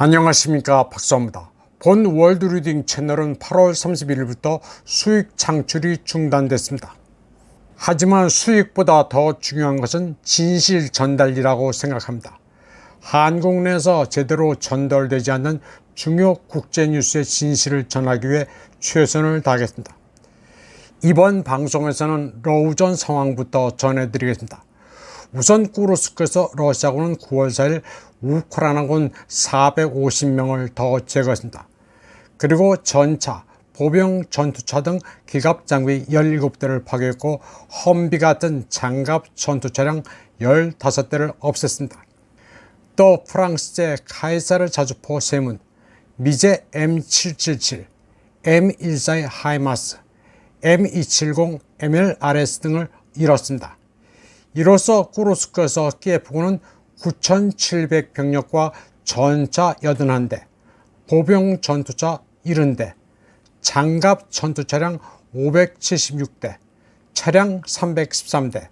안녕하십니까 박수입니다. 본 월드 리딩 채널은 8월 31일부터 수익 창출이 중단됐습니다. 하지만 수익보다 더 중요한 것은 진실 전달이라고 생각합니다. 한국 내에서 제대로 전달되지 않는 중요 국제 뉴스의 진실을 전하기 위해 최선을 다하겠습니다. 이번 방송에서는 러우전 상황부터 전해드리겠습니다. 우선 쿠르스크에서 러시아군은 9월 4일 우크라이나군 450명을 더 제거했습니다. 그리고 전차, 보병 전투차 등 기갑 장비 17대를 파괴했고 험비 같은 장갑 전투 차량 15대를 없앴습니다. 또 프랑스제 카이사르 자주포 세문, 미제 M777, M14 하이마스, M270, MLRS 등을 잃었습니다. 이로써 쿠르스크에서 키예프군은 9,700병력과 전차 81대, 보병 전투차 70대, 장갑 전투차량 576대, 차량 313대,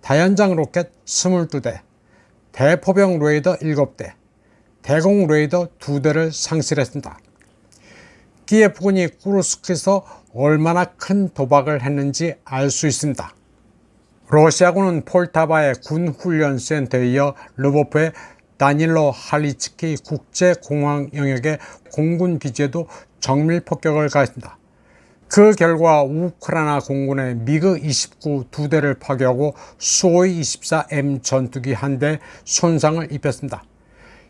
다연장 로켓 22대, 대포병 레이더 7대, 대공 레이더 2대를 상실했습니다. 키예프군이 쿠르스크에서 얼마나 큰 도박을 했는지 알 수 있습니다. 러시아군은 폴타바의 군 훈련센터에 이어 르보프의 다닐로 할리츠키 국제공항 영역의 공군 기지에도 정밀 폭격을 가했습니다. 그 결과 우크라이나 공군의 미그 29 두 대를 파괴하고 수호이 24M 전투기 한 대 손상을 입혔습니다.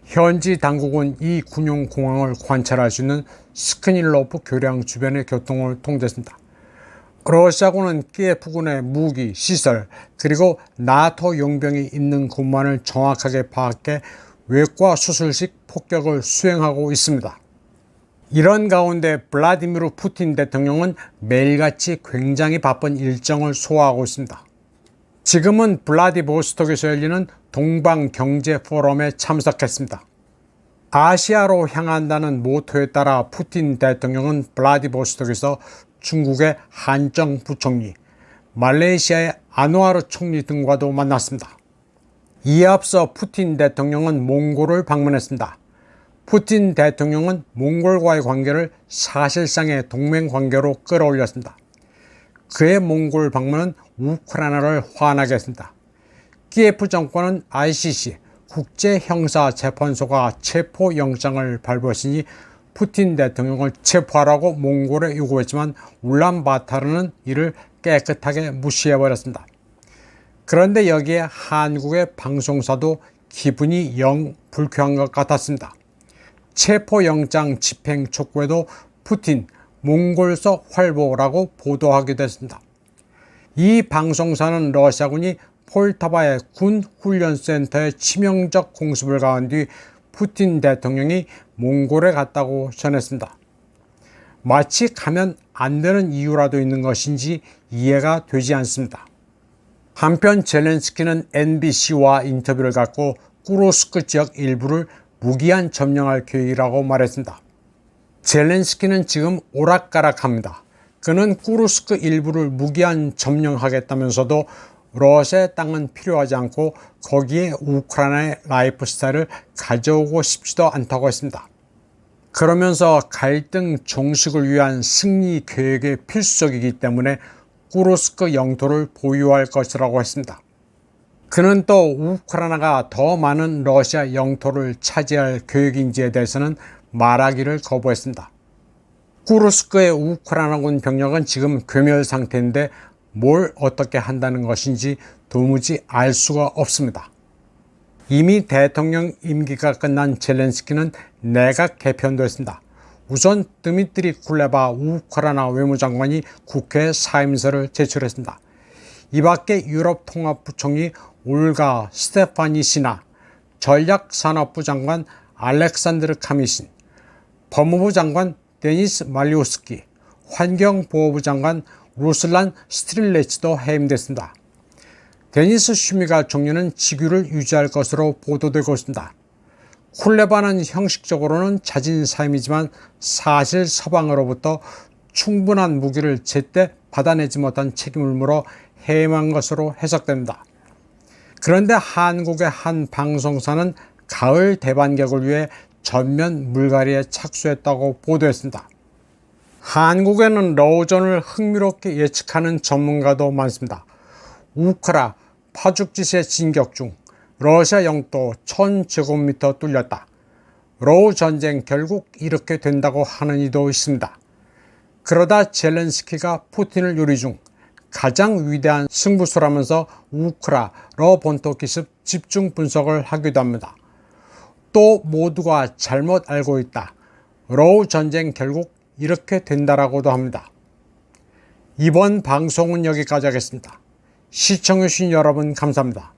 현지 당국은 이 군용 공항을 관찰할 수 있는 스크닐로프 교량 주변의 교통을 통제했습니다. 러시아군은 키예프군의 무기, 시설, 그리고 나토 용병이 있는 곳만을 정확하게 파악해 외과 수술식 폭격을 수행하고 있습니다. 이런 가운데 블라디미르 푸틴 대통령은 매일같이 굉장히 바쁜 일정을 소화하고 있습니다. 지금은 블라디보스톡에서 열리는 동방 경제 포럼에 참석했습니다. 아시아로 향한다는 모토에 따라 푸틴 대통령은 블라디보스톡에서 중국의 한정 부총리, 말레이시아의 아누아르 총리 등과도 만났습니다. 이에 앞서 푸틴 대통령은 몽골을 방문했습니다. 푸틴 대통령은 몽골과의 관계를 사실상의 동맹 관계로 끌어올렸습니다. 그의 몽골 방문은 우크라이나를 화나게 했습니다. 키예프 정권은 ICC 국제형사재판소가 체포영장을 발부했으니 푸틴 대통령을 체포하라고 몽골에 요구했지만 울란바타르는 이를 깨끗하게 무시해버렸습니다. 그런데 여기에 한국의 방송사도 기분이 영 불쾌한 것 같았습니다. 체포영장 집행 촉구에도 푸틴 몽골서 활보라고 보도하게 됐습니다. 이 방송사는 러시아군이 폴타바의 군 훈련센터에 치명적 공습을 가한 뒤 푸틴 대통령이 몽골에 갔다고 전했습니다. 마치 가면 안 되는 이유라도 있는 것인지 이해가 되지 않습니다. 한편 젤렌스키는 NBC와 인터뷰를 갖고 꾸로스크 지역 일부를 무기한 점령할 계획이라고 말했습니다. 젤렌스키는 지금 오락가락합니다. 그는 꾸루스크 일부를 무기한 점령하겠다면서도 러시아의 땅은 필요하지 않고 거기에 우크라이나의 라이프 스타일을 가져오고 싶지도 않다고 했습니다. 그러면서 갈등 종식을 위한 승리 계획이 필수적이기 때문에 꾸루스크 영토를 보유할 것이라고 했습니다. 그는 또 우크라이나가 더 많은 러시아 영토를 차지할 계획인지에 대해서는 말하기를 거부했습니다. 꾸르스크의 우크라이나군 병력은 지금 괴멸 상태인데 뭘 어떻게 한다는 것인지 도무지 알 수가 없습니다. 이미 대통령 임기가 끝난 젤렌스키는 내각 개편됐습니다. 우선 드미트리 쿨레바 우크라이나 외무장관이 국회에 사임서를 제출했습니다. 이 밖에 유럽 통합부총리 올가 스테파니시나 전략산업부 장관 알렉산드르 카미신, 법무부 장관 데니스 말리오스키, 환경보호부 장관 루슬란 스트릴레츠도 해임됐습니다. 데니스 슈미가 총리는 직위를 유지할 것으로 보도되고 있습니다. 쿨레바는 형식적으로는 자진 사임이지만 사실 서방으로부터 충분한 무기를 제때 받아내지 못한 책임을 물어 해임한 것으로 해석됩니다. 그런데 한국의 한 방송사는 가을 대반격을 위해 전면 물갈이에 착수했다고 보도했습니다. 한국에는 러우전을 흥미롭게 예측하는 전문가도 많습니다. 우크라 파죽지세 진격 중 러시아 영토 1000제곱미터 뚫렸다. 러우 전쟁 결국 이렇게 된다고 하는 이도 있습니다. 그러다 젤렌스키가 푸틴을 요리 중 가장 위대한 승부수라면서 우크라 러 본토 기습 집중 분석을 하기도 합니다. 또 모두가 잘못 알고 있다. 러우 전쟁 결국 이렇게 된다라고도 합니다. 이번 방송은 여기까지 하겠습니다. 시청해주신 여러분 감사합니다.